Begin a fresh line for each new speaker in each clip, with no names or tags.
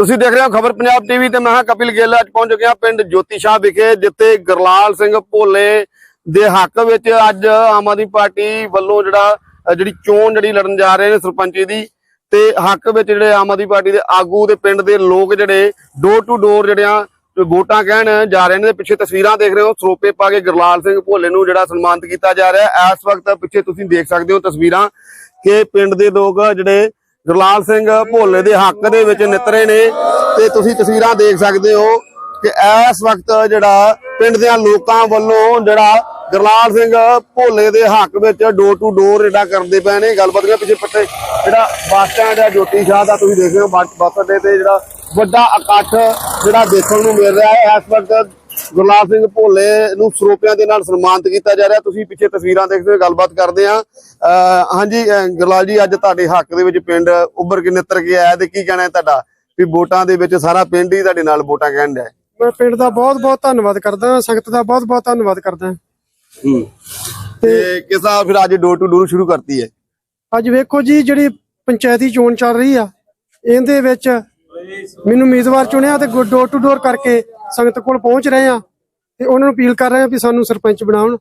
ਤੁਸੀਂ ਦੇਖ ਰਹੇ ਹੋ ਖਬਰ ਪੰਜਾਬ ਟੀਵੀ ਤੇ, ਮੈਂ ਹਾਂ ਕਪਿਲ ਗਿੱਲ। ਅੱਜ ਪਹੁੰਚ ਗਿਆ ਪਿੰਡ ਜੋਤੀ ਸ਼ਾਹ ਵਿਖੇ, ਜਿੱਥੇ ਗਰਲਾਲ ਸਿੰਘ ਭੋਲੇ ਦੇ ਹੱਕ ਵਿੱਚ ਅੱਜ ਆਮ ਆਦਮੀ ਪਾਰਟੀ ਵੱਲੋਂ ਜਿਹੜਾ ਜਿਹੜੀ ਚੋਣ ਜਿਹੜੀ ਲੜਨ ਜਾ ਰਹੇ ਨੇ ਸਰਪੰਚੀ ਦੀ, ਤੇ ਹੱਕ ਵਿੱਚ ਜਿਹੜੇ ਆਮ ਆਦਮੀ ਪਾਰਟੀ ਦੇ ਆਗੂ ਤੇ ਪਿੰਡ ਦੇ ਲੋਕ ਜਿਹੜੇ ਡੋਰ ਟੂ ਡੋਰ ਜਿਹੜਿਆਂ ਵੋਟਾਂ ਕਹਿਣ ਜਾ ਰਹੇ ਨੇ ਪਿੱਛੇ ਤਸਵੀਰਾਂ ਦੇਖ ਰਹੇ ਹੋ, ਸਰੋਪੇ ਪਾ ਕੇ ਗਰਲਾਲ ਸਿੰਘ ਭੋਲੇ ਨੂੰ ਜਿਹੜਾ ਸਨਮਾਨਿਤ ਕੀਤਾ ਜਾ ਰਿਹਾ। ਇਸ ਵਕਤ ਪਿੱਛੇ ਤੁਸੀਂ ਦੇਖ ਸਕਦੇ ਹੋ ਤਸਵੀਰਾਂ ਕਿ ਪਿੰਡ ਦੇ ਲੋਕ ਜਿਹੜੇ ਗੁਰਲਾਲ ਸਿੰਘ ਭੋਲੇ ਦੇ ਹੱਕ ਦੇ ਵਿੱਚ ਨਿਤਰੇ ਨੇ ਤੇ ਤੁਸੀਂ ਤਸਵੀਰਾਂ ਦੇਖ ਸਕਦੇ ਹੋ ਕਿ ਇਸ ਵਕਤ ਜਿਹੜਾ ਪਿੰਡ ਦੇ ਲੋਕਾਂ ਵੱਲੋਂ ਜਿਹੜਾ ਗੁਰਲਾਲ ਸਿੰਘ ਭੋਲੇ ਦੇ ਹੱਕ ਵਿੱਚ ਡੋਰ ਟੂ ਡੋਰ ਜਿਹੜਾ ਕਰਦੇ ਪਏ ਨੇ। ਗੱਲਬਾਤ ਕਰ ਪਿੱਛੇ ਪੱਟੇ ਜਿਹੜਾ ਬੱਸ ਸਟੈਂਡ ਹੈ ਜੋਤੀ ਸ਼ਾਹ ਦਾ ਤੁਸੀਂ ਦੇਖ ਰਹੇ ਹੋ, ਬੱਸ ਬੱਸ ਅੱਡੇ ਤੇ ਜਿਹੜਾ ਵੱਡਾ ਇਕੱਠ ਜਿਹੜਾ ਦੇਖਣ ਨੂੰ ਮਿਲ ਰਿਹਾ ਹੈ। ਇਸ ਵਕਤ ਗੁਰਲਾਲ ਸਿੰਘ ਭੋਲੇ ਨੂੰ ਸਰੋਪਿਆਂ ਦੇ ਨਾਲ ਸਨਮਾਨਿਤ ਕੀਤਾ ਜਾ ਰਿਹਾ। ਤੁਸੀਂ ਪਿੱਛੇ ਤਸਵੀਰਾਂ ਦੇਖਦੇ ਹੋ ਗੱਲਬਾਤ ਕਰਦੇ ਆ ਹਾਂਜੀ ਗੁਰਲਾਲ ਜੀ ਅੱਜ ਤੁਹਾਡੇ ਹੱਕ ਦੇ ਵਿੱਚ ਪਿੰਡ ਉੱਭਰ ਕੇ ਨਿੱਤਰ ਕੇ ਆਇਆ ਤੇ ਕੀ ਕਹਿਣਾ ਹੈ ਤੁਹਾਡਾ? ਵੀ ਵੋਟਾਂ ਦੇ ਵਿੱਚ ਸਾਰਾ ਪਿੰਡ ਹੀ ਤੁਹਾਡੇ ਨਾਲ ਵੋਟਾਂ ਕਹਿਣ ਹੈ
ਮੈਂ ਪਿੰਡ ਦਾ ਬਹੁਤ ਬਹੁਤ ਧੰਨਵਾਦ ਕਰਦਾ ਸੰਗਤ ਦਾ ਬਹੁਤ ਬਹੁਤ ਧੰਨਵਾਦ ਕਰਦਾ ਹੂੰ।
ਤੇ ਕਿਸਾ ਫਿਰ ਅੱਜ ਡੋਰ ਟੂ ਡੋਰ ਸ਼ੁਰੂ ਕਰਤੀ ਹੈ?
ਅੱਜ ਵੇਖੋ ਜੀ ਜਿਹੜੀ ਪੰਚਾਇਤੀ ਚੋਣ ਚੱਲ ਰਹੀ ਆ ਇਹਦੇ ਵਿੱਚ ਮੈਨੂੰ ਉਮੀਦਵਾਰ ਚੁਣਿਆ ਤੇ ਡੋਰ ਟੂ ਡੋਰ ਕਰਕੇ ਸੰਗਤ ਕੋਲ ਪਹੁੰਚ ਰਹੇ ਆ ਤੇ ਉਹਨਾਂ ਨੂੰ ਅਪੀਲ ਕਰ ਰਹੇ ਆ ਵੀ ਸਾਨੂੰ ਸਰਪੰਚ ਬਣਾਉਣ।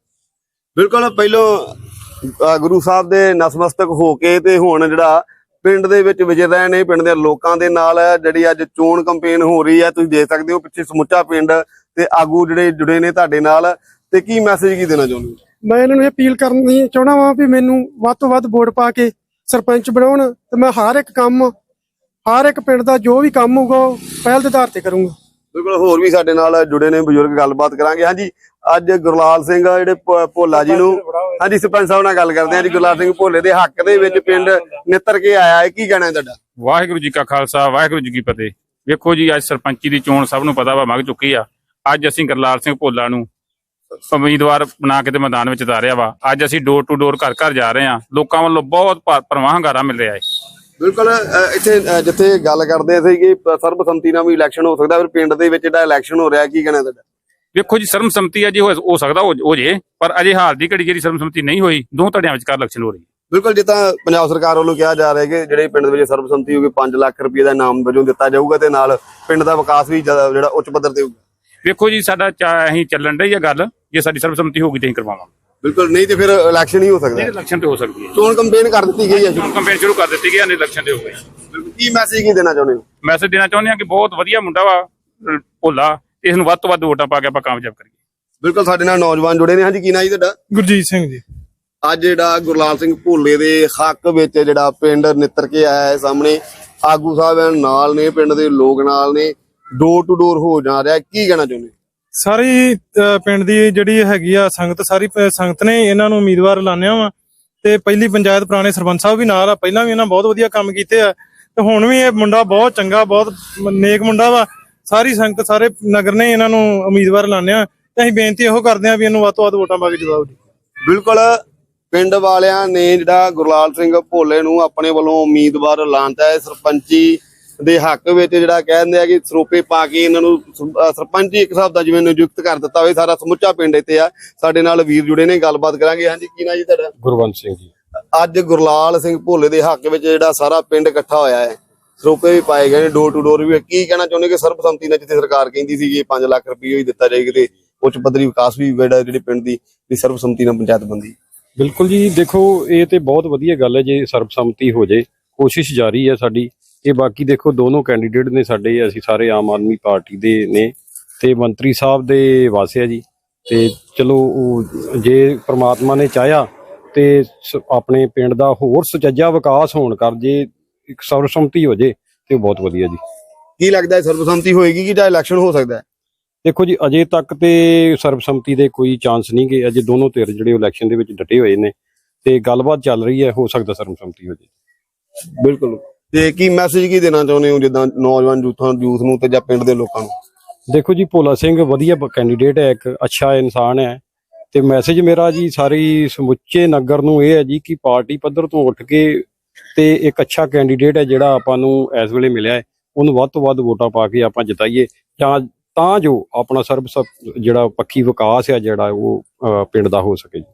ਬਿਲਕੁਲ ਪਹਿਲੋਂ ਗੁਰੂ ਸਾਹਿਬ ਦੇ ਨਸਮਸਤਕ ਹੋ ਕੇ ਤੇ ਹੁਣ ਜਿਹੜਾ ਪਿੰਡ ਦੇ ਵਿੱਚ ਵਿਚਰ ਰਹੇ ਨੇ ਪਿੰਡ ਦੇ ਲੋਕਾਂ ਦੇ ਨਾਲ ਜਿਹੜੀ ਅੱਜ ਚੋਣ ਕੰਪੇਨ ਹੋ ਰਹੀ ਹੈ ਤੁਸੀਂ ਦੇਖ ਸਕਦੇ ਹੋ ਪਿੱਛੇ ਸਮੁੱਚਾ ਪਿੰਡ ਤੇ ਆਗੂ ਜਿਹੜੇ ਜੁੜੇ ਨੇ ਤੁਹਾਡੇ ਨਾਲ ਤੇ ਕੀ ਮੈਸੇਜ ਕੀ ਦੇਣਾ ਚਾਹੁੰਦੇ
ਮੈਂ ਇਹਨਾਂ ਨੂੰ ਅਪੀਲ ਕਰਨੀ ਚਾਹਣਾ ਵਾਂ ਵੀ ਮੈਨੂੰ ਵੱਧ ਤੋਂ ਵੱਧ ਵੋਟ ਪਾ ਕੇ ਸਰਪੰਚ ਬਣਾਉਣ ਤੇ ਮੈਂ ਹਰ ਇੱਕ ਕੰਮ ਹਰ ਇੱਕ ਪਿੰਡ ਦਾ ਜੋ ਵੀ ਕੰਮ ਹੋਊਗਾ ਉਹ ਪਹਿਲ ਦੇ ਆਧਾਰ ਤੇ ਕਰੂੰਗਾ।
ਬਿਲਕੁਲ ਹੋਰ ਵੀ ਸਾਡੇ ਨਾਲ ਜੁੜੇ ਨੇ ਬਜ਼ੁਰਗ ਗੱਲਬਾਤ ਕਰਾਂਗੇ। ਹਾਂਜੀ ਅੱਜ ਗੁਰਲਾਲ ਸਿੰਘ ਜਿਹੜੇ ਭੋਲਾ ਜੀ ਨੂੰ ਹਾਂਜੀ ਸਰਪੰਚ ਸਾਹਿਬ ਨਾਲ ਗੱਲ ਕਰਦੇ ਹਾਂ ਜੀ। ਗੁਰਲਾਲ ਸਿੰਘ ਭੋਲੇ ਦੇ ਹੱਕ ਦੇ ਵਿੱਚ ਪਿੰਡ ਨਿੱਤਰ ਕੇ ਆਇਆ ਹੈ। ਕੀ ਕਹਿਣਾ ਹੈ ਤੁਹਾਡਾ?
ਵਾਹਿਗੁਰੂ ਜੀ ਕਾ ਖਾਲਸਾ ਵਾਹਿਗੁਰੂ ਜੀ ਕੀ ਫਤਿਹ। ਵੇਖੋ ਜੀ ਅੱਜ ਸਰਪੰਚੀ ਦੀ ਚੋਣ ਸਭ ਨੂੰ ਪਤਾ ਵਾ ਮੰਗ ਚੁੱਕੀ ਆ। ਅੱਜ ਅਸੀਂ ਗਰਲਾਲ ਸਿੰਘ ਭੋਲਾ ਨੂੰ ਉਮੀਦਵਾਰ ਬਣਾ ਕੇ ਤੇ ਮੈਦਾਨ ਵਿੱਚ ਉਤਾਰਿਆ ਵਾ। ਅੱਜ ਅਸੀਂ ਡੋਰ ਟੂ ਡੋਰ ਘਰ ਘਰ ਜਾ ਰਹੇ ਹਾਂ। ਲੋਕਾਂ ਵੱਲੋਂ ਬਹੁਤ ਭਰਵਾਂ ਹੰਗਾਰਾ ਮਿਲ ਰਿਹਾ ਹੈ।
ਬਿਲਕੁਲ ਅ, ਇੱਥੇ ਅ, ਜਿੱਥੇ ਗੱਲ ਕਰਦੇ ਸੀ ਕਿ ਸਰਬਸੰਮਤੀ ਨਾਲ ਵੀ ਇਲੈਕਸ਼ਨ ਹੋ ਸਕਦਾ ਫਿਰ ਪਿੰਡ ਦੇ ਵਿੱਚ ਜਿਹੜਾ ਇਲੈਕਸ਼ਨ ਹੋ ਰਿਹਾ ਕੀ ਕਹਿਣਾ ਤੁਹਾਡਾ?
ਵੇਖੋ ਜੀ ਸਰਬਸੰਮਤੀ ਆ ਜੀ ਹੋ ਹੋ ਸਕਦਾ ਹੋ ਹੋ ਜੇ ਪਰ ਅਜੇ ਹਾਲ ਦੀ ਘੜੀ ਜਿਹੜੀ ਸਰਬਸੰਮਤੀ ਨਹੀਂ ਹੋਈ ਦੋ ਧੜਿਆਂ ਵਿਚਕਾਰ ਇਲੈਕਸ਼ਨ ਹੋ ਰਹੀ ਹੈ।
ਬਿਲਕੁਲ ਜਿੱਦਾਂ ਪੰਜਾਬ ਸਰਕਾਰ ਵੱਲੋਂ ਕਿਹਾ ਜਾ ਰਿਹਾ ਹੈ ਕਿ ਜਿਹੜੇ ਪਿੰਡ ਦੇ ਵਿੱਚ ਸਰਬਸੰਮਤੀ ਹੋਊਗੀ 5 ਲੱਖ ਰੁਪਏ ਦਾ ਇਨਾਮ ਵਜੋਂ ਦਿੱਤਾ ਜਾਊਗਾ ਤੇ ਨਾਲ ਪਿੰਡ ਦਾ ਵਿਕਾਸ ਵੀ ਜ਼ਿਆਦਾ ਜਿਹੜਾ ਉੱਚ ਪੱਧਰ ਤੇ ਹੋਊਗਾ।
ਵੇਖੋ ਜੀ ਸਾਡਾ ਚਾ- ਅਸੀਂ ਚੱਲਣ ਡਈ ਆ ਗੱਲ ਜੇ ਸਾਡੀ ਸਰਬਸੰਮਤੀ ਹੋਊਗੀ ਤਾਂ ਅਸੀਂ ਕਰਵਾਵਾਂਗੇ।
ਬਿਲਕੁਲ ਨਹੀਂ ਤੇ ਫਿਰ ਇਲੈਕਸ਼ਨ ਹੀ ਹੋ ਸਕਦਾ ਹੈ।
ਇਲੈਕਸ਼ਨ ਤੇ ਹੋ ਸਕਦੀ ਹੈ।
ਚੋਣ ਕੰਪੇਨ ਕਰ ਦਿੱਤੀ ਗਈ ਹੈ
ਹੁਣ ਕੰਪੇਨ ਸ਼ੁਰੂ ਕਰ ਦਿੱਤੀ ਗਈ ਹੈ ਇਲੈਕਸ਼ਨ ਤੇ ਹੋ ਗਈ।
ਬਿਲਕੁਲ। ਕੀ ਮੈਸੇਜ ਕੀ ਦੇਣਾ ਚਾਹੁੰਦੇ ਹੋ?
ਮੈਸੇਜ ਦੇਣਾ ਚਾਹੁੰਦੇ ਆ ਕਿ ਬਹੁਤ ਵਧੀਆ ਮੁੰਡਾ ਵਾ ਭੋਲਾ ਇਸ ਨੂੰ ਵੱਧ ਤੋਂ ਵੱਧ ਵੋਟਾਂ ਪਾ ਕੇ ਆਪਾਂ ਕਾਮਯਾਬ ਕਰੀਏ।
ਬਿਲਕੁਲ ਸਾਡੇ ਨਾਲ ਨੌਜਵਾਨ ਜੁੜੇ ਨੇ। ਹਾਂਜੀ ਕੀ ਨਾਂ ਜੀ ਤੁਹਾਡਾ?
ਗੁਰਜੀਤ ਸਿੰਘ ਜੀ।
ਅੱਜ ਜਿਹੜਾ ਗੁਰਲਾਲ ਸਿੰਘ ਭੋਲੇ ਦੇ ਹੱਕ ਵਿੱਚ ਜਿਹੜਾ ਪਿੰਡ ਨਿੱਤਰ ਕੇ ਆਇਆ ਹੈ ਸਾਹਮਣੇ ਆਗੂ ਸਾਹਿਬ ਨਾਲ ਨੇ ਪਿੰਡ ਦੇ ਲੋਕ ਨਾਲ ਨੇ ਡੋਰ ਟੂ ਡੋਰ ਹੋ ਜਾ ਰਿਹਾ ਕੀ ਕਹਿਣਾ ਚਾਹੁੰਦੇ
ਸਾਰੀ ਪਿੰਡ ਦੀ ਜਿਹੜੀ ਹੈਗੀ ਆ ਸੰਗਤ, ਸਾਰੀ ਸੰਗਤ ਨੇ ਇਹਨਾਂ ਨੂੰ ਉਮੀਦਵਾਰ ਲਾਣਿਆ ਵਾ। ਤੇ ਪਹਿਲੀ ਪੰਚਾਇਤ ਪੁਰਾਣੇ ਸਰਪੰਚ ਸਾਹਿਬ ਵੀ ਨਾਲ ਆ। ਪਹਿਲਾਂ ਵੀ ਇਹਨਾਂ ਬਹੁਤ ਵਧੀਆ ਕੰਮ ਕੀਤੇ ਆ। ਤੇ ਹੁਣ ਵੀ ਇਹ ਮੁੰਡਾ ਬਹੁਤ ਚੰਗਾ, ਬਹੁਤ ਨੇਕ ਮੁੰਡਾ ਵਾ। ਸਾਰੀ ਸੰਗਤ, ਸਾਰੇ ਨਗਰ ਨੇ ਇਹਨਾਂ ਨੂੰ ਉਮੀਦਵਾਰ ਲਾਣਿਆ ਤੇ ਅਸੀਂ ਬੇਨਤੀ ਇਹੋ ਕਰਦੇ ਆ ਵੀ ਇਹਨੂੰ ਵੱਧ ਤੋਂ ਵੱਧ ਵੋਟਾਂ ਪਾ ਕੇ ਜਿਤਾਓ ਜੀ।
ਬਿਲਕੁਲ, ਪਿੰਡ ਵਾਲਿਆਂ ਨੇ ਜਿਹੜਾ ਗੁਰਲਾਲ ਸਿੰਘ ਭੋਲੇ ਨੂੰ ਆਪਣੇ ਵੱਲੋਂ ਉਮੀਦਵਾਰ ਲਾਂਤਾ ਹੈ। ਸਰਪੰਚੀ ਦੇ ਹੱਕ ਵਿੱਚ ਜਿਹੜਾ ਕਹਿੰਦੇ ਆ ਕਿ ਸਰੋਪੇ ਪਾ ਕੇ ਇਹਨਾਂ ਨੂੰ ਸਰਪੰਚੀ ਇੱਕ ਹਿਸਾਬ ਦਾ ਜਿਵੇਂ ਨਿਯੁਕਤ ਕਰ ਦਿੱਤਾ ਹੋਵੇ ਸਾਰਾ ਸਮੁੱਚਾ ਪਿੰਡ ਇੱਥੇ ਆ। ਸਾਡੇ ਨਾਲ ਵੀਰ ਜੁੜੇ ਨੇ ਗੱਲਬਾਤ ਕਰਾਂਗੇ। ਹਾਂਜੀ ਕੀ ਨਾਂ ਜੀ ਤੁਹਾਡਾ?
ਗੁਰਵੰਤ ਸਿੰਘ ਜੀ।
ਅੱਜ ਗੁਰਲਾਲ ਸਿੰਘ ਭੋਲੇ ਦੇ ਹੱਕ ਵਿੱਚ ਜਿਹੜਾ ਸਾਰਾ ਪਿੰਡ ਇਕੱਠਾ ਹੋਇਆ ਹੈ। ਸਰੋਪੇ ਵੀ ਪਾਏ ਗਏ ਨੇ ਡੋਰ ਟੂ ਡੋਰ ਵੀ ਕੀ ਕਹਿਣਾ ਚਾਹੁੰਦੇ ਕਿ ਸਰਬਸੰਮਤੀ ਨਾਲ ਜਿੱਥੇ ਸਰਕਾਰ ਕਹਿੰਦੀ ਸੀ ਕਿ 5 ਲੱਖ ਰੁਪਏ ਹੀ ਦਿੱਤਾ ਜਾਏਗਾ ਤੇ ਉੱਚ ਪੱਧਰੀ ਵਿਕਾਸ ਵੀ ਜਿਹੜਾ ਜਿਹੜੀ ਪਿੰਡ ਦੀ ਦੀ ਸਰਬਸੰਮਤੀ ਨਾਲ ਪੰਚਾਇਤ ਬੰਦੀ
ਬਿਲਕੁਲ ਜੀ ਦੇਖੋ ਇਹ ਤੇ ਬਹੁਤ ਵਧੀਆ ਗੱਲ ਹੈ ਜੇ ਸਰਬਸੰਮਤੀ ਹੋ ਜੇ ਕੋਸ਼ਿਸ਼ ਜਾਰੀ ਹੈ ਸਾਡੀ। ਇਹ ਬਾਕੀ ਦੇਖੋ ਦੋਨੋਂ ਕੈਂਡੀਡੇਟ ਨੇ ਸਾਡੇ ਅਸੀਂ ਸਾਰੇ ਆਮ ਆਦਮੀ ਪਾਰਟੀ ਦੇ ਨੇ ਤੇ ਮੰਤਰੀ ਸਾਹਿਬ ਦੇ ਵਾਸਿਆ ਜੀ। ਤੇ ਚਲੋ ਉਹ ਜੇ ਪ੍ਰਮਾਤਮਾ ਨੇ ਚਾਹਿਆ ਤੇ ਆਪਣੇ ਪਿੰਡ ਦਾ ਹੋਰ ਸੁਚੱਜਾ ਵਿਕਾਸ ਹੋਣ ਕਰ ਜੇ ਇੱਕ ਸਰਬਸੰਮਤੀ ਹੋ ਜੇ ਤੇ ਉਹ ਬਹੁਤ ਵਧੀਆ ਜੀ।
ਕੀ ਲੱਗਦਾ ਹੈ ਸਰਬਸੰਮਤੀ ਹੋਏਗੀ ਕਿ ਜਾਂ ਇਲੈਕਸ਼ਨ ਹੋ ਸਕਦਾ ਹੈ?
ਦੇਖੋ ਜੀ ਅਜੇ ਤੱਕ ਤੇ ਸਰਬਸੰਮਤੀ ਦੇ ਕੋਈ ਚਾਂਸ ਨਹੀਂ ਗੇ ਅਜੇ ਦੋਨੋਂ ਧਿਰ ਜਿਹੜੇ ਇਲੈਕਸ਼ਨ ਦੇ ਵਿੱਚ ਡਟੇ ਹੋਏ ਨੇ ਤੇ ਗੱਲਬਾਤ ਚੱਲ ਰਹੀ ਹੈ ਹੋ ਸਕਦਾ ਸਰਬਸੰਮਤੀ ਹੋ ਜੇ।
ਬਿਲਕੁਲ। ਤੇ ਕੀ ਮੈਸੇਜ ਕੀ ਦੇਣਾ ਚਾਹੁੰਦੇ ਹੋ ਜਿੱਦਾਂ ਨੌਜਵਾਨ ਯੂਥਾਂ ਯੂਥ ਨੂੰ ਤੇ ਜਾਂ ਪਿੰਡ ਦੇ ਲੋਕਾਂ ਨੂੰ?
ਦੇਖੋ ਜੀ, ਭੋਲਾ ਸਿੰਘ ਵਧੀਆ ਕੈਂਡੀਡੇਟ ਹੈ, ਇੱਕ ਅੱਛਾ ਇਨਸਾਨ ਹੈ ਤੇ ਮੈਸੇਜ ਮੇਰਾ ਜੀ ਸਾਰੀ ਸਮੁੱਚੇ ਨਗਰ ਨੂੰ ਇਹ ਹੈ ਜੀ ਕਿ ਪਾਰਟੀ ਪੱਧਰ ਤੋਂ ਉੱਠ ਕੇ ਤੇ ਇੱਕ ਅੱਛਾ ਕੈਂਡੀਡੇਟ ਹੈ ਜਿਹੜਾ ਆਪਾਂ ਨੂੰ ਇਸ ਵੇਲੇ ਮਿਲਿਆ ਹੈ। ਉਹਨੂੰ ਵੱਧ ਤੋਂ ਵੱਧ ਵੋਟਾਂ ਪਾ ਕੇ ਆਪਾਂ ਜਿਤਾਈਏ। ਤਾਂ ਤਾਂ ਜੋ ਆਪਣਾ ਸਰਬ ਸਭ ਜਿਹੜਾ ਪੱਖੀ ਵਿਕਾਸ ਹੈ ਜਿਹੜਾ ਉਹ ਪਿੰਡ ਦਾ ਹੋ ਸਕੇ ਜੀ।